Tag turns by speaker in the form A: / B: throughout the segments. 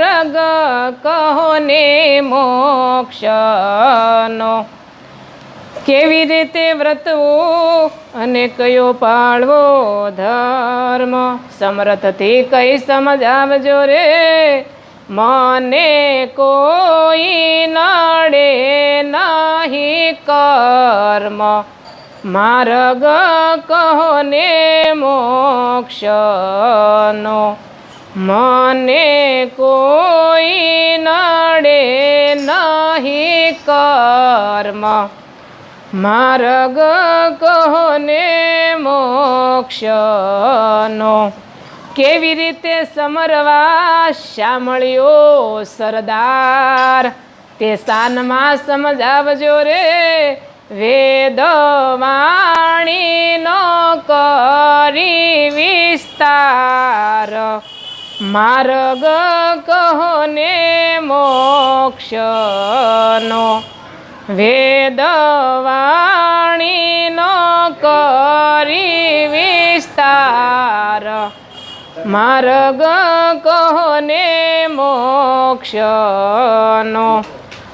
A: માર્ગ કહો ને મોક્ષનો? કેવી રીતે વ્રતવું અને કયો પાળવો ધર્મ? સમર્થથી કઈ સમજાવજો રે? મને કોઈ નડે નહીં કર્મ. માર્ગ કહો ને મોક્ષનો? મને કોઈ નડે નહીં કર્મ. માર્ગ કહોને મોક્ષનો? કેવી રીતે સમરવા શામળ્યો સરદાર? તે સાનમાં સમજાવજો રે વેદ વાણીનો કરી વિસ્તાર. માર્ગ કહો ને વેદવાણી વાણીનો કરી વિસ્તાર. માર્ગ કહો ને મોક્ષનો,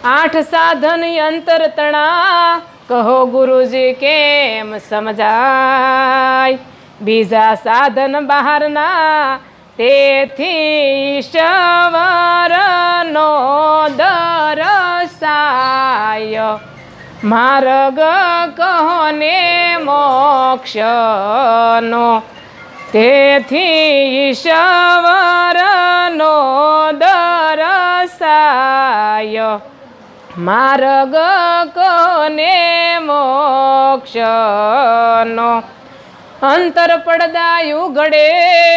A: આઠ સાધન અંતર તણા, કહો ગુરુજી કેમ સમજાય? બીજા સાધન બહારના તેથી ઈશ્વરનો દરસાય. માર્ગ કહોને મોક્ષનો? તેથી ઈશ્વરનો દરસાય. માર્ગ કોને મોક્ષનો? અંતર પડદાયું ઘડે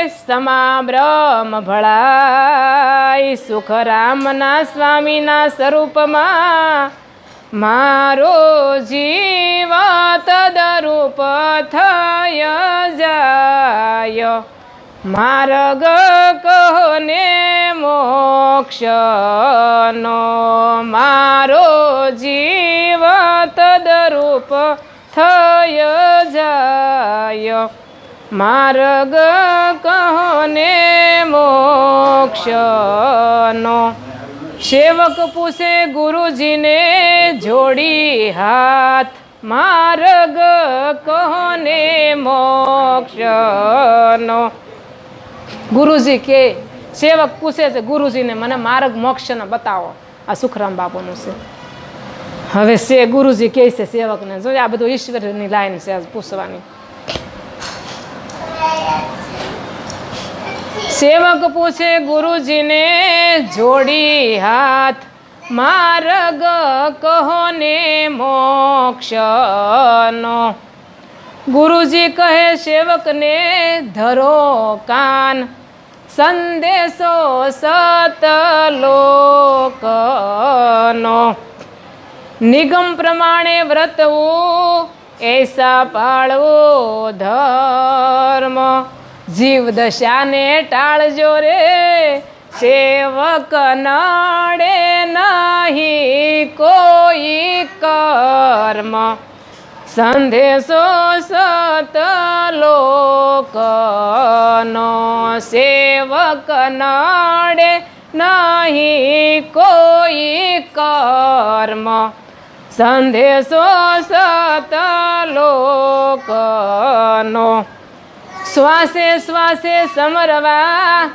A: સમા બ્રહ્મ ભળાય. સુખરામના સ્વામીના સ્વરૂપમાં મારો જીવ તદરૂપ થય જાય. માર્ગ કહને મોક્ષનો? મારો જીવ તદરૂપ થય જાય. માર્ગ કહને મોક્ષનો? સેવક પૂછે ગુરુજીને જોડી હાથ. માર્ગ કહને મોક્ષનો? ગુરુજી કે, સેવક પૂછે છે, ગુરુજીને મને માર્ગ મોક્ષનો બતાવો. આ સુખરામ બાપુનું છે. હવે સે ગુરુજી કહે છે, સેવકને જો આ બધું ઈશ્વરની લાઈન છે પૂછવાની. સેવક પૂછે ગુરુજીને, જોડી હાથ, માર્ગ કહો ને મોક્ષનો? ગુરુજી કહે, સેવકને ધરો કાન, સંદેશો સતલોકનો નિગમ પ્રમાણે વ્રતવું, એસા પાળવો ધર્મ. જીવ દશાને ટાળજો રે, સેવક નડે નહીં કોઈ કર્મ. સંદેશો સતલોકનો સેવક નડે નહીં કોઈ કર્મ. સંદેશો સતલોકનો શ્વાસે શ્વાસે સમરવા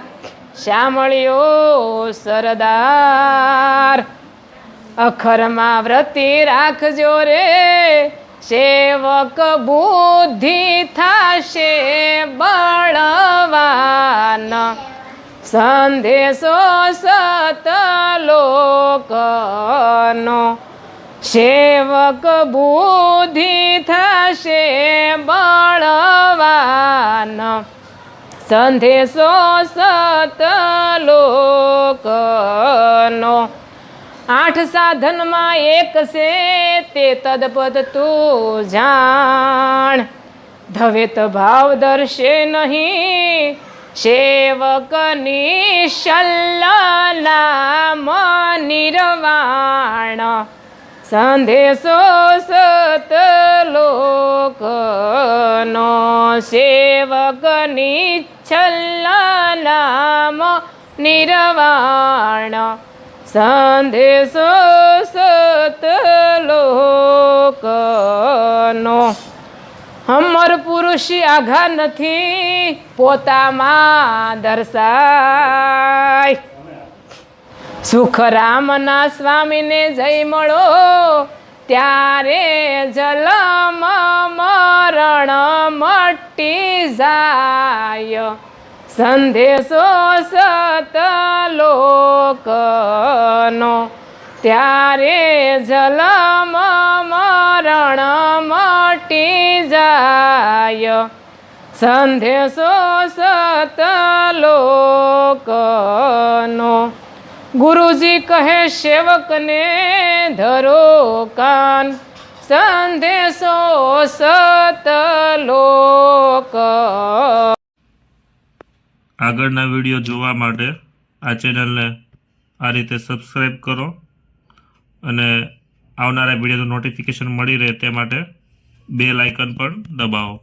A: શ્યામળ્યો સરદાર. અખરમાં વ્રતિ રાખજો રે, સેવક બુદ્ધિ થાશે બળવાન. સંદેશો સતલોકનો સેવક બુદ્ધિ થશે બળવાન. સંદેશો સતલોકનો આઠ સાધનમાં એક છે, તે તદપદ તું જાણ. ધવેત ભાવ દર્શે નહીં સેવકની શલ્લામ નિર્વાણ સંદેશો સતલોકનો સેવકની છલ્લા નામ નિર્વાણ. સંદેશો સતલોકનો હમર પુરુષ આઘા નથી પોતામાં દર્શાય. સુખરામના સ્વામીને જઈ મળો. ત્યારે જલમ મરણ મટી જાય. સંદેશો સતલોકનો ત્યારે જલમ મરણ મટી જાય. સંદેશો સતલોકનો ગુરુજી કહે, સેવકને ધરો કાન. સંદેશો સતલોક
B: આગળના વીડિયો જોવા માટે આ ચેનલને આ રીતે સબસ્ક્રાઈબ કરો અને આવનારા વિડીયોનું નોટિફિકેશન મળી રહે તે માટે બેલ આઇકન પણ દબાવો.